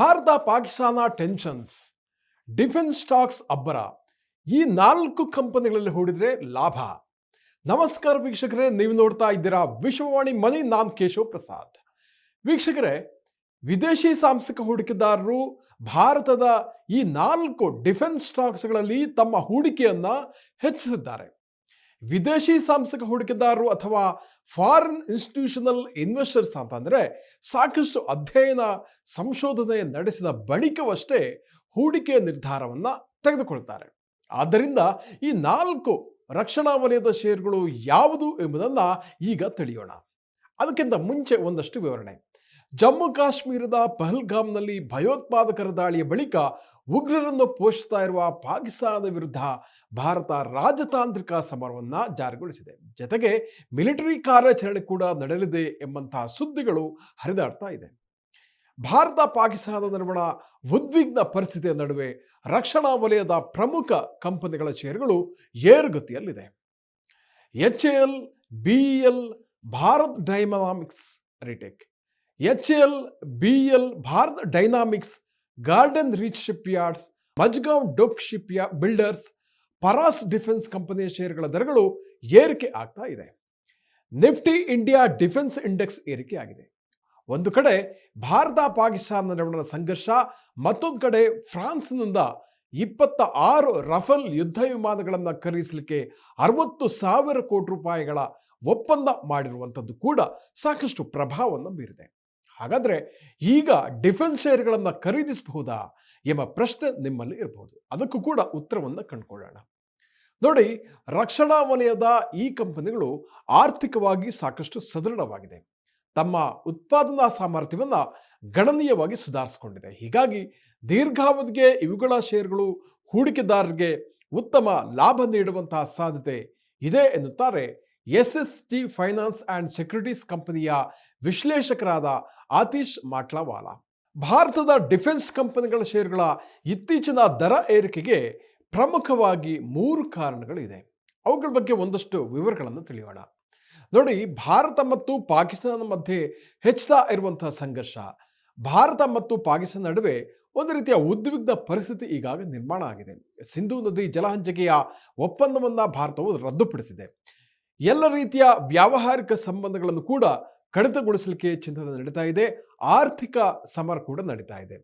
Bharata Pakistan tensions, defence stocks ಅಬ್ಬರ. ಈ ನಾಲ್ಕು ಕಂಪನಿಗಳಲ್ಲಿ ಹೂಡಿದ್ರೆ ಲಾಭ. ನಮಸ್ಕಾರ ವೀಕ್ಷಕರೇ, ನೀವು ನೋಡ್ತಾ ಇದ್ದೀರಾ ವಿಶ್ವವಾಣಿ ಮನಿ, ನಾನ್ ಕೇಶವ್ ಪ್ರಸಾದ್. ವೀಕ್ಷಕರೇ, ವಿದೇಶಿ ಸಾಂಸ್ಥಿಕ ಹೂಡಿಕೆದಾರರು ಭಾರತದ ಈ ನಾಲ್ಕು ಡಿಫೆನ್ಸ್ ಸ್ಟಾಕ್ಸ್ಗಳಲ್ಲಿ ತಮ್ಮ ಹೂಡಿಕೆಯನ್ನ ಹೆಚ್ಚಿಸಿದ್ದಾರೆ. ವಿದೇಶಿ ಸಾಂಸ್ಥಿಕ ಹೂಡಿಕೆದಾರರು ಅಥವಾ ಫಾರಿನ್ ಇನ್ಸ್ಟಿಟ್ಯೂಷನಲ್ ಇನ್ವೆಸ್ಟರ್ಸ್ ಅಂತಂದರೆ ಸಾಕಷ್ಟು ಅಧ್ಯಯನ, ಸಂಶೋಧನೆ ನಡೆಸಿದ ಬಳಿಕವಷ್ಟೇ ಹೂಡಿಕೆಯ ನಿರ್ಧಾರವನ್ನು ತೆಗೆದುಕೊಳ್ತಾರೆ. ಆದ್ದರಿಂದ ಈ ನಾಲ್ಕು ರಕ್ಷಣಾ ವಲಯದ ಷೇರುಗಳು ಯಾವುದು ಎಂಬುದನ್ನು ಈಗ ತಿಳಿಯೋಣ. ಅದಕ್ಕಿಂತ ಮುಂಚೆ ಒಂದಷ್ಟು ವಿವರಣೆ. ಜಮ್ಮು ಕಾಶ್ಮೀರದ ಪಹಲ್ಗಾಮ್ನಲ್ಲಿ ಭಯೋತ್ಪಾದಕರ ದಾಳಿಯ ಬಳಿಕ ಉಗ್ರರನ್ನು ಪೋಷಿಸ್ತಾ ಇರುವ ಪಾಕಿಸ್ತಾನದ ವಿರುದ್ಧ ಭಾರತ ರಾಜತಾಂತ್ರಿಕ ಸಮರವನ್ನು ಜಾರಿಗೊಳಿಸಿದೆ. ಜತೆಗೆ ಮಿಲಿಟರಿ ಕಾರ್ಯಾಚರಣೆ ಕೂಡ ನಡೆಯಲಿದೆ ಎಂಬಂತಹ ಸುದ್ದಿಗಳು ಹರಿದಾಡ್ತಾ ಇದೆ. ಭಾರತ ಪಾಕಿಸ್ತಾನದ ನಡುವಣ ಉದ್ವಿಗ್ನ ಪರಿಸ್ಥಿತಿಯ ನಡುವೆ ರಕ್ಷಣಾ ವಲಯದ ಪ್ರಮುಖ ಕಂಪನಿಗಳ ಷೇರುಗಳು ಏರುಗತಿಯಲ್ಲಿದೆ. H L, B L, Bharat Dynamics retake. H L, B L, Bharat Dynamics, Garden Reach ship yards Mazagaon dock ship ಯಾ ಬಿಲ್ಡರ್ಸ್ ಪರಾಸ್ ಡಿಫೆನ್ಸ್ ಕಂಪನಿಯ ಷೇರುಗಳ ದರಗಳು ಏರಿಕೆ ಆಗ್ತಾ ಇದೆ. ನಿಫ್ಟಿ ಇಂಡಿಯಾ ಡಿಫೆನ್ಸ್ ಇಂಡೆಕ್ಸ್ ಏರಿಕೆ ಆಗಿದೆ ಒಂದು ಕಡೆ ಭಾರತ ಪಾಕಿಸ್ತಾನ ನಡುವಿನ ಸಂಘರ್ಷ, ಮತ್ತೊಂದು ಕಡೆ ಫ್ರಾನ್ಸ್ನಿಂದ ಇಪ್ಪತ್ತ ಆರು ರಫೇಲ್ ಯುದ್ಧ ವಿಮಾನಗಳನ್ನು ಖರೀದಿಸಲಿಕ್ಕೆ ಅರವತ್ತು ಸಾವಿರ ಕೋಟಿ ರೂಪಾಯಿಗಳ ಒಪ್ಪಂದ ಮಾಡಿರುವಂಥದ್ದು ಕೂಡ ಸಾಕಷ್ಟು ಪ್ರಭಾವವನ್ನು ಬೀರಿದೆ. ಹಾಗಾದರೆ ಈಗ ಡಿಫೆನ್ಸ್ ಶೇರ್ಗಳನ್ನು ಖರೀದಿಸಬಹುದಾ ಎಂಬ ಪ್ರಶ್ನೆ ನಿಮ್ಮಲ್ಲಿ ಇರಬಹುದು. ಅದಕ್ಕೂ ಕೂಡ ಉತ್ತರವನ್ನು ಕಂಡುಕೊಳ್ಳೋಣ. ನೋಡಿ, ರಕ್ಷಣಾ ವಲಯದ ಈ ಕಂಪನಿಗಳು ಆರ್ಥಿಕವಾಗಿ ಸಾಕಷ್ಟು ಸದೃಢವಾಗಿದೆ. ತಮ್ಮ ಉತ್ಪಾದನಾ ಸಾಮರ್ಥ್ಯವನ್ನು ಗಣನೀಯವಾಗಿ ಸುಧಾರಿಸಿಕೊಂಡಿದೆ. ಹೀಗಾಗಿ ದೀರ್ಘಾವಧಿಗೆ ಇವುಗಳ ಷೇರುಗಳು ಹೂಡಿಕೆದಾರರಿಗೆ ಉತ್ತಮ ಲಾಭ ನೀಡುವಂತಹ ಸಾಧ್ಯತೆ ಇದೆ ಎನ್ನುತ್ತಾರೆ S S T finance and securities ಕಂಪನಿಯ ವಿಶ್ಲೇಷಕರಾದ ಆತೀಶ್ ಮಾಟ್ಲಾವಾಲ. ಭಾರತದ ಡಿಫೆನ್ಸ್ ಕಂಪನಿಗಳ ಷೇರುಗಳ ಇತ್ತೀಚಿನ ದರ ಏರಿಕೆಗೆ ಪ್ರಮುಖವಾಗಿ ಮೂರು ಕಾರಣಗಳಿದೆ. ಅವುಗಳ ಬಗ್ಗೆ ಒಂದಷ್ಟು ವಿವರಗಳನ್ನು ತಿಳಿಯೋಣ. ನೋಡಿ, ಭಾರತ ಮತ್ತು ಪಾಕಿಸ್ತಾನ ಮಧ್ಯೆ ಹೆಚ್ಚುತ್ತಾ ಇರುವಂತಹ ಸಂಘರ್ಷ. ಭಾರತ ಮತ್ತು ಪಾಕಿಸ್ತಾನ ನಡುವೆ ಒಂದು ರೀತಿಯ ಉದ್ವಿಗ್ನ ಪರಿಸ್ಥಿತಿ ಈಗಾಗ ನಿರ್ಮಾಣ ಆಗಿದೆ. ಸಿಂಧೂ ನದಿ ಜಲಹಂಚಿಕೆಯ ಒಪ್ಪಂದವನ್ನು ಭಾರತವು ರದ್ದುಪಡಿಸಿದೆ. ಎಲ್ಲ ರೀತಿಯ ವ್ಯಾವಹಾರಿಕ ಸಂಬಂಧಗಳನ್ನು ಕೂಡ ಕಡಿತಗೊಳಿಸಲಿಕ್ಕೆ ಚಿಂತನೆ ನಡೀತಾ ಇದೆ. ಆರ್ಥಿಕ ಸಮರ ಕೂಡ ನಡೀತಾ ಇದೆ.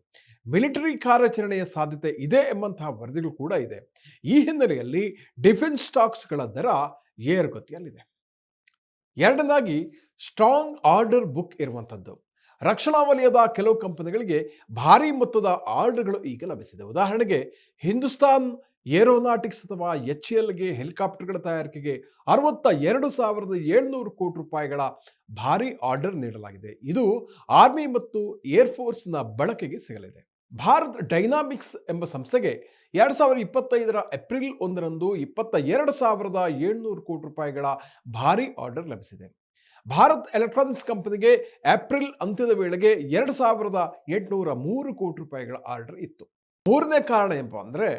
ಮಿಲಿಟರಿ ಕಾರ್ಯಾಚರಣೆಯ ಸಾಧ್ಯತೆ ಇದೆ ಎಂಬಂತಹ ವರದಿಗಳು ಕೂಡ ಇದೆ. ಈ ಹಿನ್ನೆಲೆಯಲ್ಲಿ ಡಿಫೆನ್ಸ್ ಸ್ಟಾಕ್ಸ್ಗಳ ದರ ಏರುಗತಿಯಲ್ಲಿದೆ. ಎರಡನೇದಾಗಿ, ಸ್ಟ್ರಾಂಗ್ ಆರ್ಡರ್ ಬುಕ್ ಇರುವಂಥದ್ದು. ರಕ್ಷಣಾ ವಲಯದ ಕೆಲವು ಕಂಪನಿಗಳಿಗೆ ಭಾರಿ ಮೊತ್ತದ ಆರ್ಡರ್ಗಳು ಈಗ ಲಭಿಸಿದೆ. ಉದಾಹರಣೆಗೆ, ಹಿಂದೂಸ್ತಾನ್ ಏರೋನಾಟಿಕ್ಸ್ ಅಥವಾ ಎಚ್ ಎಲ್ಗೆ ಹೆಲಿಕಾಪ್ಟರ್ಗಳ ತಯಾರಿಕೆಗೆ ಅರವತ್ತ ಎರಡು ಸಾವಿರದ ಏಳ್ನೂರು ಕೋಟಿ ರೂಪಾಯಿಗಳ ಭಾರಿ ಆರ್ಡರ್ ನೀಡಲಾಗಿದೆ. ಇದು ಆರ್ಮಿ ಮತ್ತು ಏರ್ಫೋರ್ಸ್ನ ಬಳಕೆಗೆ ಸಿಗಲಿದೆ. ಭಾರತ್ ಡೈನಾಮಿಕ್ಸ್ ಎಂಬ ಸಂಸ್ಥೆಗೆ ಎರಡು ಸಾವಿರದ ಇಪ್ಪತ್ತೈದರ ಏಪ್ರಿಲ್ ಒಂದರಂದು ಇಪ್ಪತ್ತ ಎರಡು ಸಾವಿರದ ಏಳ್ನೂರು ಕೋಟಿ ರೂಪಾಯಿಗಳ ಭಾರಿ ಆರ್ಡರ್ ಲಭಿಸಿದೆ. ಭಾರತ್ ಎಲೆಕ್ಟ್ರಾನಿಕ್ಸ್ ಕಂಪನಿಗೆ ಏಪ್ರಿಲ್ ಅಂತ್ಯದ ವೇಳೆಗೆ ಎರಡು ಸಾವಿರದ ಎಂಟುನೂರ ಮೂರು ಕೋಟಿ ರೂಪಾಯಿಗಳ ಆರ್ಡರ್ ಇತ್ತು. ಮೂರನೇ ಕಾರಣ ಏನಪ್ಪ ಅಂದರೆ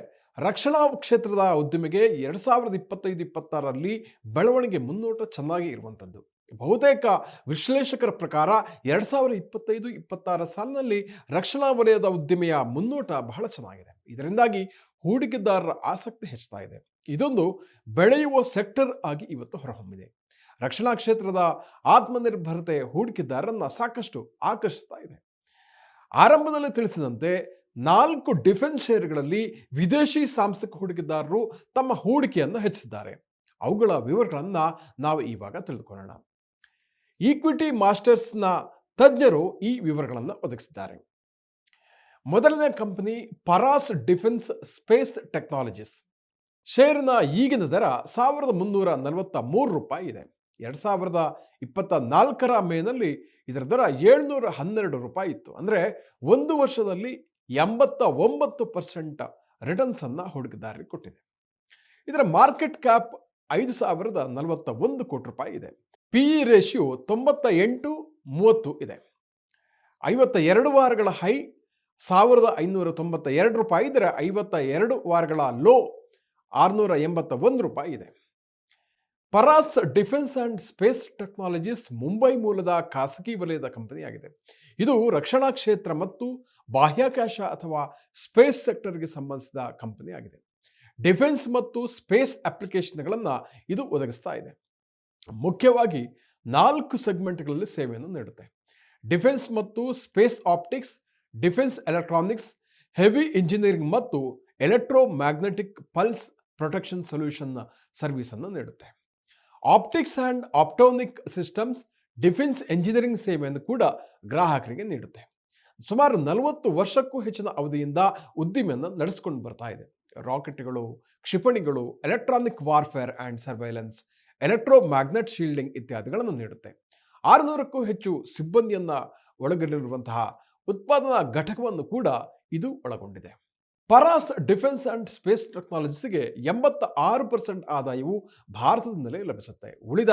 ರಕ್ಷಣಾ ಕ್ಷೇತ್ರದ ಉದ್ದಿಮೆಗೆ ಎರಡು ಸಾವಿರದ ಇಪ್ಪತ್ತೈದು, ಇಪ್ಪತ್ತಾರರಲ್ಲಿ ಬೆಳವಣಿಗೆ ಮುನ್ನೋಟ ಚೆನ್ನಾಗಿ ಇರುವಂಥದ್ದು. ಬಹುತೇಕ ವಿಶ್ಲೇಷಕರ ಪ್ರಕಾರ ಎರಡು ಸಾವಿರದ ಇಪ್ಪತ್ತೈದು, ಇಪ್ಪತ್ತಾರ ಸಾಲಿನಲ್ಲಿ ರಕ್ಷಣಾ ವಲಯದ ಉದ್ದಿಮೆಯ ಮುನ್ನೋಟ ಬಹಳ ಚೆನ್ನಾಗಿದೆ. ಇದರಿಂದಾಗಿ ಹೂಡಿಕೆದಾರರ ಆಸಕ್ತಿ ಹೆಚ್ಚುತ್ತಾ ಇದೆ. ಇದೊಂದು ಬೆಳೆಯುವ ಸೆಕ್ಟರ್ ಆಗಿ ಇವತ್ತು ಹೊರಹೊಮ್ಮಿದೆ. ರಕ್ಷಣಾ ಕ್ಷೇತ್ರದ ಆತ್ಮನಿರ್ಭರತೆ ಹೂಡಿಕೆದಾರರನ್ನು ಸಾಕಷ್ಟು ಆಕರ್ಷಿಸ್ತಾ ಇದೆ. ಆರಂಭದಲ್ಲಿ ತಿಳಿಸಿದಂತೆ ನಾಲ್ಕು ಡಿಫೆನ್ಸ್ ಶೇರ್ಗಳಲ್ಲಿ ವಿದೇಶಿ ಸಾಂಸ್ಥಿಕ ಹೂಡಿಕೆದಾರರು ತಮ್ಮ ಹೂಡಿಕೆಯನ್ನು ಹೆಚ್ಚಿಸಿದ್ದಾರೆ. ಅವುಗಳ ವಿವರಗಳನ್ನು ನಾವು ಇವಾಗ ತಿಳಿದುಕೊಳ್ಳೋಣ. ಈಕ್ವಿಟಿ ಮಾಸ್ಟರ್ಸ್ನ ತಜ್ಞರು ಈ ವಿವರಗಳನ್ನು ಒದಗಿಸಿದ್ದಾರೆ. ಮೊದಲನೇ company Paras defence space technologies. ಶೇರಿನ ಈಗಿನ ದರ ಸಾವಿರದ ಮುನ್ನೂರ ನಲವತ್ತ ಮೂರು ರೂಪಾಯಿ ಇದೆ. ಎರಡು ಸಾವಿರದ ಇಪ್ಪತ್ತ ನಾಲ್ಕರ ಮೇನಲ್ಲಿ ಇದರ ದರ ಏಳ್ನೂರ ಹನ್ನೆರಡು ರೂಪಾಯಿ ಇತ್ತು. ಅಂದರೆ ಒಂದು ವರ್ಷದಲ್ಲಿ ಎಂಬತ್ತ ಒಂಬತ್ತು ಪರ್ಸೆಂಟ್ ರಿಟರ್ನ್ಸನ್ನು ಹೂಡಿಕೆದಾರರಿಗೆ ಕೊಟ್ಟಿದೆ. ಇದರ ಮಾರ್ಕೆಟ್ ಕ್ಯಾಪ್ ಐದು ಸಾವಿರದ ನಲವತ್ತ ಒಂದು ಕೋಟಿ ರೂಪಾಯಿ ಇದೆ. ಪಿ ಇ ರೇಷಿಯೋ ತೊಂಬತ್ತ ಎಂಟು ಮೂವತ್ತು ಇದೆ. ಐವತ್ತ ಎರಡು ವಾರಗಳ ಹೈ ಸಾವಿರದ ಐನೂರ ತೊಂಬತ್ತ ಎರಡು ರೂಪಾಯಿ ಇದ್ದರೆ ಐವತ್ತ ಎರಡು ವಾರಗಳ ಲೋ ಆರುನೂರ ಎಂಬತ್ತ ಒಂದು ರೂಪಾಯಿ ಇದೆ. Paras defence and space technologies Mumbai ಮೂಲದ ಖಾಸಗಿ ವಲಯದ ಕಂಪನಿಯಾಗಿದೆ. ಇದು ರಕ್ಷಣಾ ಕ್ಷೇತ್ರ ಮತ್ತು ಬಾಹ್ಯಾಕಾಶ ಅಥವಾ ಸ್ಪೇಸ್ ಸೆಕ್ಟರ್ಗೆ ಸಂಬಂಧಿಸಿದ ಕಂಪನಿ ಆಗಿದೆ. ಡಿಫೆನ್ಸ್ ಮತ್ತು ಸ್ಪೇಸ್ ಅಪ್ಲಿಕೇಶನ್ಗಳನ್ನು ಇದು ಒದಗಿಸ್ತಾ ಇದೆ. ಮುಖ್ಯವಾಗಿ ನಾಲ್ಕು ಸೆಗ್ಮೆಂಟ್ಗಳಲ್ಲಿ ಸೇವೆಯನ್ನು ನೀಡುತ್ತೆ. ಡಿಫೆನ್ಸ್ ಮತ್ತು space optics, defence electronics, heavy engineering ಮತ್ತು electro magnetic pulse protection solution ಸರ್ವಿಸನ್ನು ನೀಡುತ್ತೆ. Optics and optonic systems defence engineering ಸೇವೆಯನ್ನು ಕೂಡ ಗ್ರಾಹಕರಿಗೆ ನೀಡುತ್ತೆ. ಸುಮಾರು ನಲವತ್ತು ವರ್ಷಕ್ಕೂ ಹೆಚ್ಚಿನ ಅವಧಿಯಿಂದ ಉದ್ದಿಮೆಯನ್ನು ನಡೆಸ್ಕೊಂಡು ಬರ್ತಾ ಇದೆ. ರಾಕೆಟ್ಗಳು, ಕ್ಷಿಪಣಿಗಳು, electronic warfare and surveillance electro magnet shielding ಇತ್ಯಾದಿಗಳನ್ನು ನೀಡುತ್ತೆ. ಆರುನೂರಕ್ಕೂ ಹೆಚ್ಚು ಸಿಬ್ಬಂದಿಯನ್ನು ಒಳಗೊಂಡಿರುವಂತಹ ಉತ್ಪಾದನಾ ಘಟಕವನ್ನು ಕೂಡ ಇದು ಒಳಗೊಂಡಿದೆ. ಪರಾಸ್ ಡಿಫೆನ್ಸ್ ಆ್ಯಂಡ್ ಸ್ಪೇಸ್ ಟೆಕ್ನಾಲಜೀಸ್ಗೆ ಎಂಬತ್ತ ಆರು ಪರ್ಸೆಂಟ್ ಆದಾಯವು ಭಾರತದಿಂದಲೇ ಲಭಿಸುತ್ತೆ. ಉಳಿದ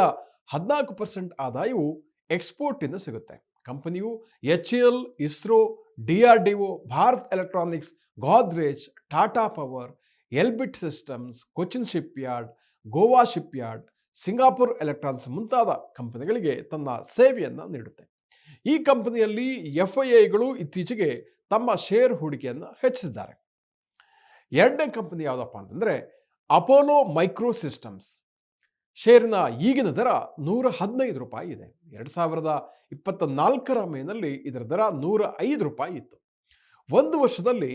ಹದಿನಾಲ್ಕು ಪರ್ಸೆಂಟ್ ಆದಾಯವು ಎಕ್ಸ್ಪೋರ್ಟಿಂದ ಸಿಗುತ್ತೆ. ಕಂಪನಿಯು H L ISRO, D R D O, Bharat Electronics, Godrej, Tata Power, Elbit Systems, Cochin ship yard Goa ship yard Singapore Electronics ಮುಂತಾದ ಕಂಪನಿಗಳಿಗೆ ತನ್ನ ಸೇವೆಯನ್ನು ನೀಡುತ್ತೆ. ಈ ಕಂಪನಿಯಲ್ಲಿ ಎಫ್ ಐ ಐಗಳು ಇತ್ತೀಚೆಗೆ ತಮ್ಮ ಶೇರ್ ಹೂಡಿಕೆಯನ್ನು ಹೆಚ್ಚಿಸಿದ್ದಾರೆ. ಎರಡನೇ ಕಂಪನಿ ಯಾವುದಪ್ಪ ಅಂತಂದರೆ, ಅಪೋಲೋ ಮೈಕ್ರೋ ಸಿಸ್ಟಮ್ಸ್. ಶೇರಿನ ಈಗಿನ ದರ ನೂರ ಹದಿನೈದು ರೂಪಾಯಿ ಇದೆ. ಎರಡು ಸಾವಿರದ ಇಪ್ಪತ್ತ ನಾಲ್ಕರ ಮೇನಲ್ಲಿ ಇದರ ದರ ನೂರ ಐದು ರೂಪಾಯಿ ಇತ್ತು. ಒಂದು ವರ್ಷದಲ್ಲಿ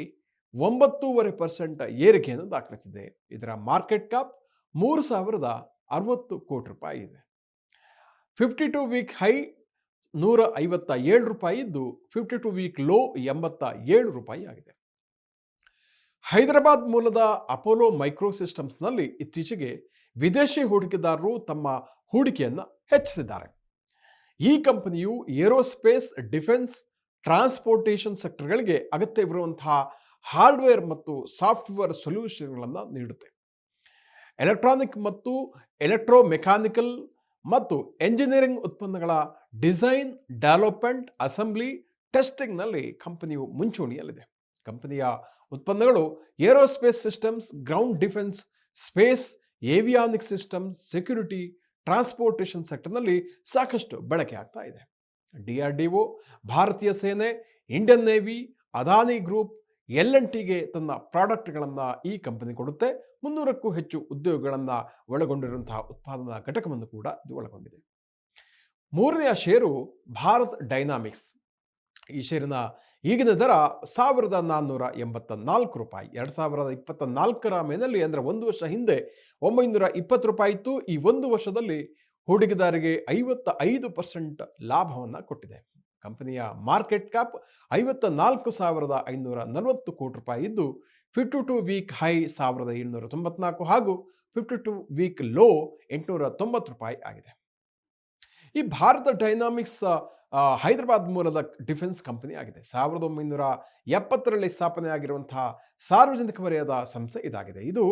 ಒಂಬತ್ತೂವರೆ ಪರ್ಸೆಂಟ್ ಏರಿಕೆಯನ್ನು ದಾಖಲಿಸಿದೆ. ಇದರ ಮಾರ್ಕೆಟ್ ಕ್ಯಾಪ್ ಮೂರು ಸಾವಿರದ ಅರವತ್ತು ಕೋಟಿ ರೂಪಾಯಿ ಇದೆ. ಫಿಫ್ಟಿ ಟು ವೀಕ್ ಹೈ ನೂರ ಐವತ್ತ ಏಳು ರೂಪಾಯಿ ಇದ್ದು, ಫಿಫ್ಟಿ ಟು ವೀಕ್ ಲೋ ಎಂಬತ್ತ ಏಳು ರೂಪಾಯಿ ಆಗಿದೆ. ಹೈದರಾಬಾದ್ ಮೂಲದ ಅಪೋಲೋ ಮೈಕ್ರೋ ಸಿಸ್ಟಮ್ಸ್ನಲ್ಲಿ ಇತ್ತೀಚೆಗೆ ವಿದೇಶಿ ಹೂಡಿಕೆದಾರರು ತಮ್ಮ ಹೂಡಿಕೆಯನ್ನು ಹೆಚ್ಚಿಸಿದ್ದಾರೆ. ಈ ಕಂಪನಿಯು ಏರೋಸ್ಪೇಸ್, ಡಿಫೆನ್ಸ್, ಟ್ರಾನ್ಸ್ಪೋರ್ಟೇಷನ್ ಸೆಕ್ಟರ್ಗಳಿಗೆ ಅಗತ್ಯವಿರುವಂತಹ ಹಾರ್ಡ್ವೇರ್ ಮತ್ತು ಸಾಫ್ಟ್ವೇರ್ ಸೊಲ್ಯೂಷನ್ಗಳನ್ನು ನೀಡುತ್ತೆ. ಎಲೆಕ್ಟ್ರಾನಿಕ್ ಮತ್ತು ಎಲೆಕ್ಟ್ರೋ ಮೆಕ್ಯಾನಿಕಲ್ ಮತ್ತು ಎಂಜಿನಿಯರಿಂಗ್ ಉತ್ಪನ್ನಗಳ ಡಿಸೈನ್, ಡೆವಲಪ್ಮೆಂಟ್, ಅಸೆಂಬ್ಲಿ, ಟೆಸ್ಟಿಂಗ್ನಲ್ಲಿ ಕಂಪನಿಯು ಮುಂಚೂಣಿಯಲ್ಲಿದೆ. ಕಂಪನಿಯ ಉತ್ಪನ್ನಗಳು aerospace systems, ground defence, space, avionic systems, security, transportation ಸೆಕ್ಟರ್ನಲ್ಲಿ ಸಾಕಷ್ಟು ಬಳಕೆ ಆಗ್ತಾ ಇದೆ. ಡಿ ಆರ್ ಡಿ ಒ, ಭಾರತೀಯ ಸೇನೆ, Indian navy, Adani group, L N ಟಿಗೆ ತನ್ನ ಪ್ರಾಡಕ್ಟ್ಗಳನ್ನು ಈ ಕಂಪನಿ ಕೊಡುತ್ತೆ. ಮುನ್ನೂರಕ್ಕೂ ಹೆಚ್ಚು ಉದ್ಯೋಗಗಳನ್ನು ಒಳಗೊಂಡಿರುವಂತಹ ಉತ್ಪಾದನಾ ಘಟಕವನ್ನು ಕೂಡ ಇದು ಒಳಗೊಂಡಿದೆ. ಮೂರನೆಯ ಷೇರು ಭಾರತ್ ಡೈನಾಮಿಕ್ಸ್. ಈ ಷೇರಿನ ಈಗಿನ ದರ ಸಾವಿರದ ನಾನ್ನೂರ ಎಂಬತ್ತ ನಾಲ್ಕು ರೂಪಾಯಿ. ಎರಡು ಸಾವಿರದ ಇಪ್ಪತ್ತ ನಾಲ್ಕರ ಮೇನಲ್ಲಿ ಅಂದರೆ ಒಂದು ವರ್ಷ ಹಿಂದೆ ಒಂಬೈನೂರ ಇಪ್ಪತ್ತು ರೂಪಾಯಿ ಇತ್ತು. ಈ ಒಂದು ವರ್ಷದಲ್ಲಿ ಹೂಡಿಕೆದಾರರಿಗೆ ಐವತ್ತ ಐದು ಪರ್ಸೆಂಟ್ ಲಾಭವನ್ನು ಕೊಟ್ಟಿದೆ. ಕಂಪನಿಯ ಮಾರ್ಕೆಟ್ ಕ್ಯಾಪ್ ಐವತ್ತ ನಾಲ್ಕು ಸಾವಿರದ ಐನೂರ ನಲವತ್ತು ಕೋಟಿ ರೂಪಾಯಿ ಇದ್ದು, ಫಿಫ್ಟಿ ಟು ವೀಕ್ ಹೈ ಸಾವಿರದ ಏಳ್ನೂರ ತೊಂಬತ್ನಾಲ್ಕು ಹಾಗೂ ಫಿಫ್ಟಿ ಟು ವೀಕ್ ಲೋ ಎಂಟುನೂರ ತೊಂಬತ್ತು ರೂಪಾಯಿ ಆಗಿದೆ. ಈ ಭಾರತ ಡೈನಾಮಿಕ್ಸ್ ಹೈದರಾಬಾದ್ ಮೂಲದ ಡಿಫೆನ್ಸ್ ಕಂಪನಿ ಆಗಿದೆ. ಸಾವಿರದ ಒಂಬೈನೂರ ಎಪ್ಪತ್ತರಲ್ಲಿ ಸ್ಥಾಪನೆ ಆಗಿರುವಂತಹ ಸಾರ್ವಜನಿಕ ವಲಯದ ಸಂಸ್ಥೆ ಇದಾಗಿದೆ. ಇದು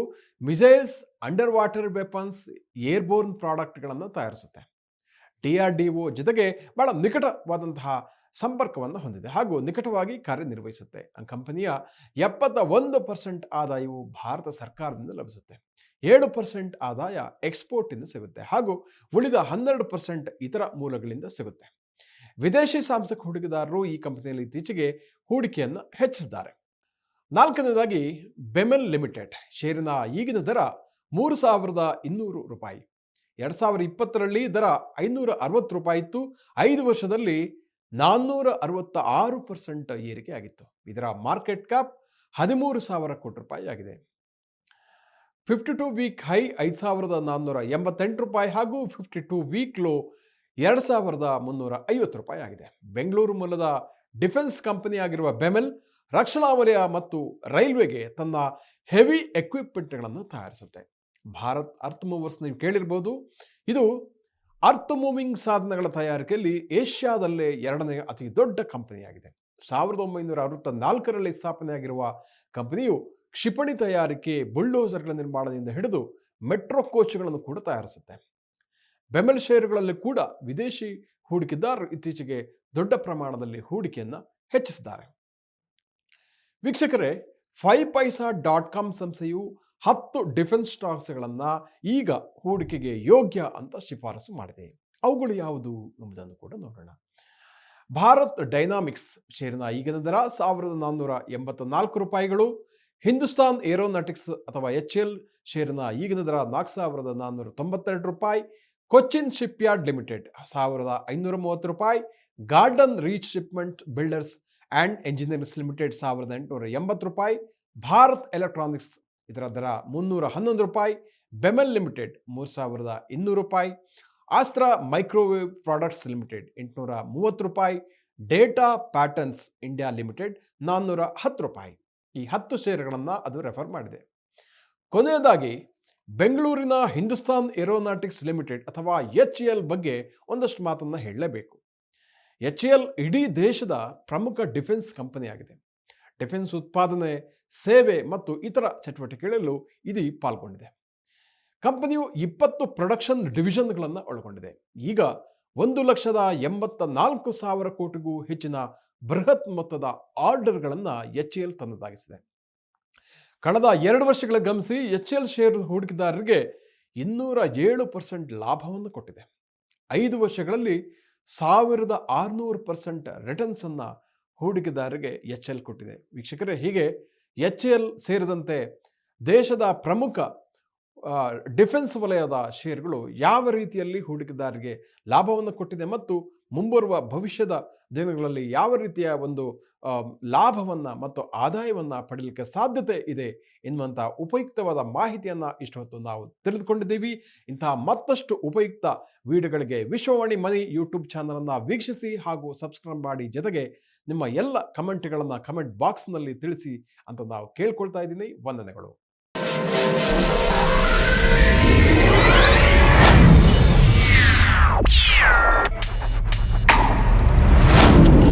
missiles under water weapons, airborne ಪ್ರಾಡಕ್ಟ್ಗಳನ್ನು ತಯಾರಿಸುತ್ತೆ. ಡಿ ಆರ್ ಡಿ ಒ ಜೊತೆಗೆ ಬಹಳ ನಿಕಟವಾದಂತಹ ಸಂಪರ್ಕವನ್ನು ಹೊಂದಿದೆ ಹಾಗೂ ನಿಕಟವಾಗಿ ಕಾರ್ಯನಿರ್ವಹಿಸುತ್ತೆ. ಆ ಕಂಪನಿಯ ಎಪ್ಪತ್ತ ಒಂದು ಪರ್ಸೆಂಟ್ ಆದಾಯವು ಭಾರತ ಸರ್ಕಾರದಿಂದ ಲಭಿಸುತ್ತೆ. ಏಳು ಪರ್ಸೆಂಟ್ ಆದಾಯ ಎಕ್ಸ್ಪೋರ್ಟಿಂದ ಸಿಗುತ್ತೆ ಹಾಗೂ ಉಳಿದ ಹನ್ನೆರಡು ಪರ್ಸೆಂಟ್ ಇತರ ಮೂಲಗಳಿಂದ ಸಿಗುತ್ತೆ. ವಿದೇಶಿ ಸಾಂಸ್ಥಿಕ ಹೂಡಿಕೆದಾರರು ಈ ಕಂಪನಿಯಲ್ಲಿ ಇತ್ತೀಚೆಗೆ ಹೂಡಿಕೆಯನ್ನು ಹೆಚ್ಚಿಸಿದ್ದಾರೆ. ನಾಲ್ಕನೇದಾಗಿ ಬೆಮೆಲ್ ಲಿಮಿಟೆಡ್. ಷೇರಿನ ಈಗಿನ ದರ ಮೂರು ಸಾವಿರದ ಇನ್ನೂರು ರೂಪಾಯಿ. ಎರಡು ಸಾವಿರದ ಇಪ್ಪತ್ತರಲ್ಲಿ ದರ ಐನೂರ ಅರವತ್ತು ರೂಪಾಯಿ ಇತ್ತು. ಐದು ವರ್ಷದಲ್ಲಿ ನಾನ್ನೂರ ಅರವತ್ತ ಆರು ಪರ್ಸೆಂಟ್ ಏರಿಕೆ ಆಗಿತ್ತು. ಇದರ ಮಾರ್ಕೆಟ್ ಕ್ಯಾಪ್ ಹದಿಮೂರು ಸಾವಿರ ಕೋಟಿ ರೂಪಾಯಿ ಆಗಿದೆ. ಫಿಫ್ಟಿ ಟು ವೀಕ್ ಹೈ, ಐದು ಸಾವಿರದ ನಾನ್ನೂರ ಎಂಬತ್ತೆಂಟು ರೂಪಾಯಿ ಹಾಗೂ ಫಿಫ್ಟಿ ಟು ವೀಕ್ ಲೋ ಎರಡು ಸಾವಿರದ ಮುನ್ನೂರ ಐವತ್ತು ರೂಪಾಯಿ ಆಗಿದೆ. ಬೆಂಗಳೂರು ಮೂಲದ ಡಿಫೆನ್ಸ್ ಕಂಪನಿಯಾಗಿರುವ ಬೆಮೆಲ್, ರಕ್ಷಣಾ ವಲಯ ಮತ್ತು ರೈಲ್ವೆಗೆ ತನ್ನ ಹೆವಿ ಎಕ್ವಿಪ್ಮೆಂಟ್ಗಳನ್ನು ತಯಾರಿಸುತ್ತೆ. ಭಾರತ್ ಅರ್ತ್ ಮೂವರ್ಸ್ ನೀವು ಕೇಳಿರ್ಬೋದು. ಇದು ಅರ್ತ್ ಮೂವಿಂಗ್ ಸಾಧನಗಳ ತಯಾರಿಕೆಯಲ್ಲಿ ಏಷ್ಯಾದಲ್ಲೇ ಎರಡನೇ ಅತಿ ದೊಡ್ಡ ಕಂಪನಿಯಾಗಿದೆ. ಸಾವಿರದ ಒಂಬೈನೂರ ಅರವತ್ತ ನಾಲ್ಕರಲ್ಲಿ ಸ್ಥಾಪನೆಯಾಗಿರುವ ಕಂಪನಿಯು ಕ್ಷಿಪಣಿ ತಯಾರಿಕೆ, ಬುಲ್ಡೋಸರ್ಗಳ ನಿರ್ಮಾಣದಿಂದ ಹಿಡಿದು ಮೆಟ್ರೋ ಕೋಚ್ಗಳನ್ನು ಕೂಡ ತಯಾರಿಸುತ್ತೆ. ಬೆಮೆಲ್ ಷೇರುಗಳಲ್ಲಿ ಕೂಡ ವಿದೇಶಿ ಹೂಡಿಕೆದಾರರು ಇತ್ತೀಚೆಗೆ ದೊಡ್ಡ ಪ್ರಮಾಣದಲ್ಲಿ ಹೂಡಿಕೆಯನ್ನು ಹೆಚ್ಚಿಸಿದ್ದಾರೆ. ವೀಕ್ಷಕರೇ ಫೈ ಪೈಸಾ ಡಾಟ್ ಕಾಮ್ ಸಂಸ್ಥೆಯು ಹತ್ತು ಡಿಫೆನ್ಸ್ ಸ್ಟಾಕ್ಸ್ಗಳನ್ನು ಈಗ ಹೂಡಿಕೆಗೆ ಯೋಗ್ಯ ಅಂತ ಶಿಫಾರಸು ಮಾಡಿದೆ. ಅವುಗಳು ಯಾವುದು ಎಂಬುದನ್ನು ಕೂಡ ನೋಡೋಣ. ಭಾರತ್ ಡೈನಾಮಿಕ್ಸ್ ಷೇರಿನ ಈಗಿನ ದರ ಸಾವಿರದ ನಾನ್ನೂರ ಎಂಬತ್ತ ನಾಲ್ಕು ರೂಪಾಯಿಗಳು. ಹಿಂದೂಸ್ತಾನ್ ಏರೋನಾಟಿಕ್ಸ್ ಅಥವಾ ಎಚ್ ಎಲ್ ಷೇರಿನ ಈಗಿನ ದರ ನಾಲ್ಕು ಸಾವಿರದ ನಾನ್ನೂರ ತೊಂಬತ್ತೆರಡು ರೂಪಾಯಿ. ಕೊಚ್ಚಿನ್ ಶಿಪ್ಯಾರ್ಡ್ ಲಿಮಿಟೆಡ್, ಸಾವಿರದ ಐನೂರ ಮೂವತ್ತು ರೂಪಾಯಿ, Garden Reach shipment builders and engineers limited, ಸಾವಿರದ ಎಂಟುನೂರ ಎಂಬತ್ತು ರೂಪಾಯಿ, ಭಾರತ್ ಎಲೆಕ್ಟ್ರಾನಿಕ್ಸ್ ಇದರ ದರ ಮುನ್ನೂರ ಹನ್ನೊಂದು ರೂಪಾಯಿ, ಬೆಮೆಲ್ ಲಿಮಿಟೆಡ್ ಮೂರು ಸಾವಿರದ ಇನ್ನೂರು ರೂಪಾಯಿ, ಆಸ್ತ್ರ ಮೈಕ್ರೋವೇವ್ ಪ್ರಾಡಕ್ಟ್ಸ್ ಲಿಮಿಟೆಡ್ ಎಂಟುನೂರ ಮೂವತ್ತು ರೂಪಾಯಿ, ಡೇಟಾ ಪ್ಯಾಟರ್ನ್ಸ್ ಇಂಡಿಯಾ ಲಿಮಿಟೆಡ್ ನಾನ್ನೂರ ಹತ್ತು ರೂಪಾಯಿ. ಈ ಹತ್ತು ಷೇರುಗಳನ್ನು ಅದು ರೆಫರ್ ಮಾಡಿದೆ. ಕೊನೆಯದಾಗಿ ಬೆಂಗಳೂರಿನ ಹಿಂದೂಸ್ತಾನ್ ಏರೋನಾಟಿಕ್ಸ್ ಲಿಮಿಟೆಡ್ ಅಥವಾ ಎಚ್ ಎಲ್ ಬಗ್ಗೆ ಒಂದಷ್ಟು ಮಾತನ್ನು ಹೇಳಲೇಬೇಕು. ಎಚ್ ಎಲ್ ಇಡೀ ದೇಶದ ಪ್ರಮುಖ ಡಿಫೆನ್ಸ್ ಕಂಪನಿಯಾಗಿದೆ. ಡಿಫೆನ್ಸ್ ಉತ್ಪಾದನೆ, ಸೇವೆ ಮತ್ತು ಇತರ ಚಟುವಟಿಕೆಗಳಲ್ಲೂ ಇದು ಪಾಲ್ಗೊಂಡಿದೆ. ಕಂಪನಿಯು ಇಪ್ಪತ್ತು ಪ್ರೊಡಕ್ಷನ್ ಡಿವಿಷನ್ಗಳನ್ನು ಒಳಗೊಂಡಿದೆ. ಈಗ ಒಂದು ಲಕ್ಷದ ಎಂಬತ್ತ ನಾಲ್ಕು ಸಾವಿರ ಕೋಟಿಗೂ ಹೆಚ್ಚಿನ ಬೃಹತ್ ಮೊತ್ತದ ಆರ್ಡರ್ಗಳನ್ನು ಎಚ್ ಎಲ್ ತನ್ನದಾಗಿಸಿದೆ. ಕಳೆದ ಎರಡು ವರ್ಷಗಳ ಗಮನಿಸಿ ಎಚ್ ಎಲ್ ಶೇರ್ ಹೂಡಿಕೆದಾರರಿಗೆ ಇನ್ನೂರ ಏಳು ಪರ್ಸೆಂಟ್ ಲಾಭವನ್ನು ಕೊಟ್ಟಿದೆ. ಐದು ವರ್ಷಗಳಲ್ಲಿ ಸಾವಿರದ ಆರುನೂರು ಪರ್ಸೆಂಟ್ ರಿಟರ್ನ್ಸನ್ನು ಹೂಡಿಕೆದಾರರಿಗೆ ಎಚ್ ಎಲ್ ಕೊಟ್ಟಿದೆ. ವೀಕ್ಷಕರೇ, ಹೀಗೆ ಎಚ್ ಎಲ್ ಸೇರಿದಂತೆ ದೇಶದ ಪ್ರಮುಖ ಡಿಫೆನ್ಸ್ ವಲಯದ ಷೇರುಗಳು ಯಾವ ರೀತಿಯಲ್ಲಿ ಹೂಡಿಕೆದಾರರಿಗೆ ಲಾಭವನ್ನು ಕೊಟ್ಟಿದೆ ಮತ್ತು ಮುಂಬರುವ ಭವಿಷ್ಯದ ದಿನಗಳಲ್ಲಿ ಯಾವ ರೀತಿಯ ಒಂದು ಲಾಭವನ್ನು ಮತ್ತು ಆದಾಯವನ್ನು ಪಡೆಯಲಿಕ್ಕೆ ಸಾಧ್ಯತೆ ಇದೆ ಎನ್ನುವಂಥ ಉಪಯುಕ್ತವಾದ ಮಾಹಿತಿಯನ್ನು ಇಷ್ಟು ಹೊತ್ತು ನಾವು ತಿಳಿದುಕೊಂಡಿದ್ದೀವಿ. ಇಂತಹ ಮತ್ತಷ್ಟು ಉಪಯುಕ್ತ ವಿಡಿಯೋಗಳಿಗೆ ವಿಶ್ವವಾಣಿ ಮನಿ ಯೂಟ್ಯೂಬ್ ಚಾನಲನ್ನು ವೀಕ್ಷಿಸಿ ಹಾಗೂ ಸಬ್ಸ್ಕ್ರೈಬ್ ಮಾಡಿ ಜೊತೆಗೆ ನಿಮ್ಮ ಎಲ್ಲ ಕಮೆಂಟ್ಗಳನ್ನು ಕಮೆಂಟ್ ಬಾಕ್ಸ್ನಲ್ಲಿ ತಿಳಿಸಿ ಅಂತ ನಾವು ಕೇಳ್ಕೊಳ್ತಾ ಇದ್ದೀನಿ. ವಂದನೆಗಳು.